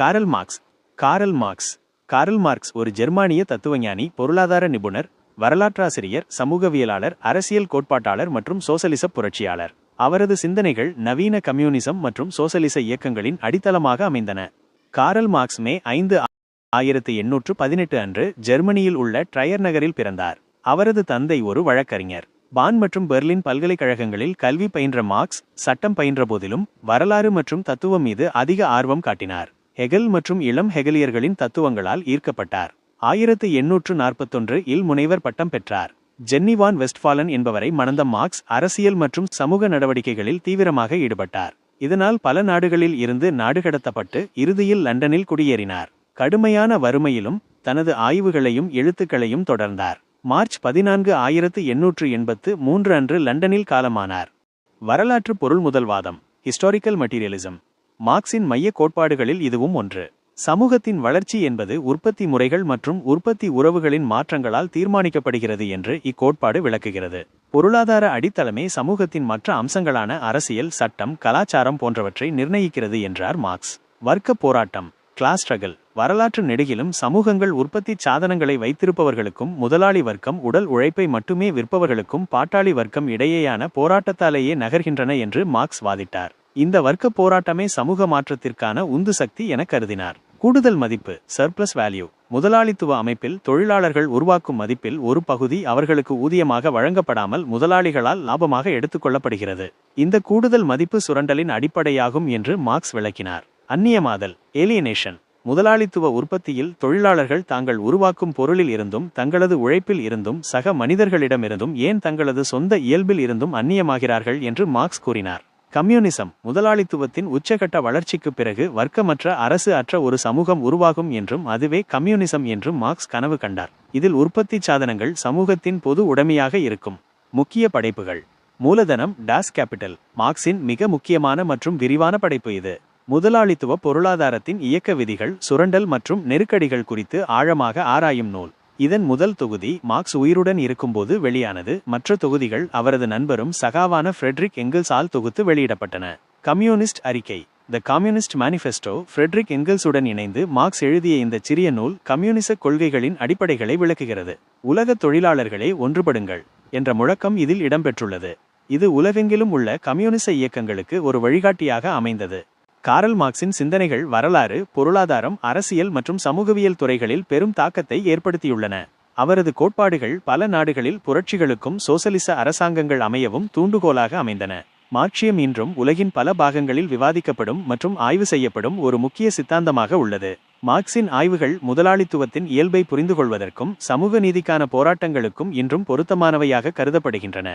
Karl Marx. Karl Marx. Karl Marx ஒரு ஜெர்மானிய தத்துவஞானி பொருளாதார நிபுணர் வரலாற்றாசிரியர் சமூகவியலாளர் அரசியல் கோட்பாட்டாளர் மற்றும் சோசலிச புரட்சியாளர். அவரது சிந்தனைகள் நவீன கம்யூனிசம் மற்றும் சோசலிச இயக்கங்களின் அடித்தளமாக அமைந்தன. காரல் மார்க்ஸ் மே ஐந்து ஆயிரத்து எண்ணூற்று பதினெட்டு அன்று ஜெர்மனியில் உள்ள ட்ரையர் நகரில் பிறந்தார். அவரது தந்தை ஒரு வழக்கறிஞர். பான் மற்றும் பெர்லின் பல்கலைக்கழகங்களில் கல்வி பயின்ற மார்க்ஸ் சட்டம் பயின்ற போதிலும் வரலாறு மற்றும் தத்துவம் மீது அதிக ஆர்வம் காட்டினார். ஹெகல் மற்றும் இளம் ஹெகலியர்களின் தத்துவங்களால் ஈர்க்கப்பட்டார். ஆயிரத்து எண்ணூற்று நாற்பத்தொன்று இல் முனைவர் பட்டம் பெற்றார். ஜென்னிவான் வெஸ்ட்ஃபாலன் என்பவரை மணந்த மார்க்ஸ் அரசியல் மற்றும் சமூக நடவடிக்கைகளில் தீவிரமாக ஈடுபட்டார். இதனால் பல நாடுகளில் இருந்து நாடு கடத்தப்பட்டு இறுதியில் லண்டனில் குடியேறினார். கடுமையான வறுமையிலும் தனது ஆய்வுகளையும் எழுத்துக்களையும் தொடர்ந்தார். மார்ச் பதினான்கு ஆயிரத்து எண்ணூற்று எண்பத்து மூன்று அன்று லண்டனில் காலமானார். வரலாற்று பொருள் முதல்வாதம். Historical materialism. மார்க்சின் மைய கோட்பாடுகளில் இதுவும் ஒன்று. சமூகத்தின் வளர்ச்சி என்பது உற்பத்தி முறைகள் மற்றும் உற்பத்தி உறவுகளின் மாற்றங்களால் தீர்மானிக்கப்படுகிறது என்று இக்கோட்பாடு விளக்குகிறது. பொருளாதார அடித்தளமே சமூகத்தின் மற்ற அம்சங்களான அரசியல் சட்டம் கலாச்சாரம் போன்றவற்றை நிர்ணயிக்கிறது என்றார் மார்க்ஸ். வர்க்க போராட்டம் கிளாஸ் ஸ்ட்ரகல் வரலாற்று நெடுகிலும் சமூகங்கள் உற்பத்தி சாதனங்களை வைத்திருப்பவர்களுக்கும் முதலாளி வர்க்கம் உடல் உழைப்பை மட்டுமே விற்பவர்களுக்கும் பாட்டாளி வர்க்கம் இடையேயான போராட்டத்தாலேயே நகர்கின்றன என்று மார்க்ஸ் வாதிட்டார். இந்த வர்க்க போராட்டமே சமூக மாற்றத்திற்கான உந்து சக்தி என கருதினார். கூடுதல் மதிப்பு சர்ப்ளஸ் வேல்யூ முதலாளித்துவ அமைப்பில் தொழிலாளர்கள் உருவாக்கும் மதிப்பில் ஒரு பகுதி அவர்களுக்கு ஊதியமாக வழங்கப்படாமல் முதலாளிகளால் லாபமாக எடுத்துக்கொள்ளப்படுகிறது இந்த கூடுதல் மதிப்பு சுரண்டலின் அடிப்படையாகும் என்று மார்க்ஸ் விளக்கினார். அந்நியமாதல் ஏலியனேஷன் முதலாளித்துவ உற்பத்தியில் தொழிலாளர்கள் தாங்கள் உருவாக்கும் பொருளில் இருந்தும் தங்களது உழைப்பில் இருந்தும் சக மனிதர்களிடமிருந்தும் ஏன் தங்களது சொந்த இயல்பில் இருந்தும் அந்நியமாகிறார்கள் என்று மார்க்ஸ் கூறினார். கம்யூனிசம் முதலாளித்துவத்தின் உச்சகட்ட வளர்ச்சிக்குப் பிறகு வர்க்கமற்ற அரசு அற்ற ஒரு சமூகம் உருவாகும் என்றும் அதுவே கம்யூனிசம் என்றும் மார்க்ஸ் கனவு கண்டார். இதில் உற்பத்தி சாதனங்கள் சமூகத்தின் பொது உடைமையாக இருக்கும். முக்கிய படைப்புகள். மூலதனம் டாஸ் கேபிட்டல். மார்க்சின் மிக முக்கியமான மற்றும் விரிவான படைப்பு இது. முதலாளித்துவ பொருளாதாரத்தின் இயக்க விதிகள் சுரண்டல் மற்றும் நெருக்கடிகள் குறித்து ஆழமாக ஆராயும் நூல். இதன் முதல் தொகுதி மார்க்ஸ் உயிருடன் இருக்கும்போது வெளியானது. மற்ற தொகுதிகள் அவரது நண்பரும் சகாவான ஃப்ரெட்ரிக் எங்கிள்ஸால் தொகுத்து வெளியிடப்பட்டன. கம்யூனிஸ்ட் அறிக்கை. த கம்யூனிஸ்ட் மேனிஃபெஸ்டோ ஃப்ரெட்ரிக் எங்கிள்ஸுடன் இணைந்து மார்க்ஸ் எழுதிய இந்த சிறிய நூல் கம்யூனிச கொள்கைகளின் அடிப்படைகளை விளக்குகிறது. உலக தொழிலாளர்களே ஒன்றுபடுங்கள் என்ற முழக்கம் இதில் இடம்பெற்றுள்ளது. இது உலகெங்கிலும் உள்ள கம்யூனிச இயக்கங்களுக்கு ஒரு வழிகாட்டியாக அமைந்தது. காரல் மார்க்சின் சிந்தனைகள் வரலாறு பொருளாதாரம் அரசியல் மற்றும் சமூகவியல் துறைகளில் பெரும் தாக்கத்தை ஏற்படுத்தியுள்ளன. அவரது கோட்பாடுகள் பல நாடுகளில் புரட்சிகளுக்கும் சோசலிச அரசாங்கங்கள் அமையவும் தூண்டுகோலாக அமைந்தன. மார்க்சியம் இன்றும் உலகின் பல பாகங்களில் விவாதிக்கப்படும் மற்றும் ஆய்வு செய்யப்படும் ஒரு முக்கிய சித்தாந்தமாக உள்ளது. மார்க்சின் ஆய்வுகள் முதலாளித்துவத்தின் இயல்பை புரிந்து கொள்வதற்கும் சமூக நீதிக்கான போராட்டங்களுக்கும் இன்றும் பொருத்தமானவையாக கருதப்படுகின்றன.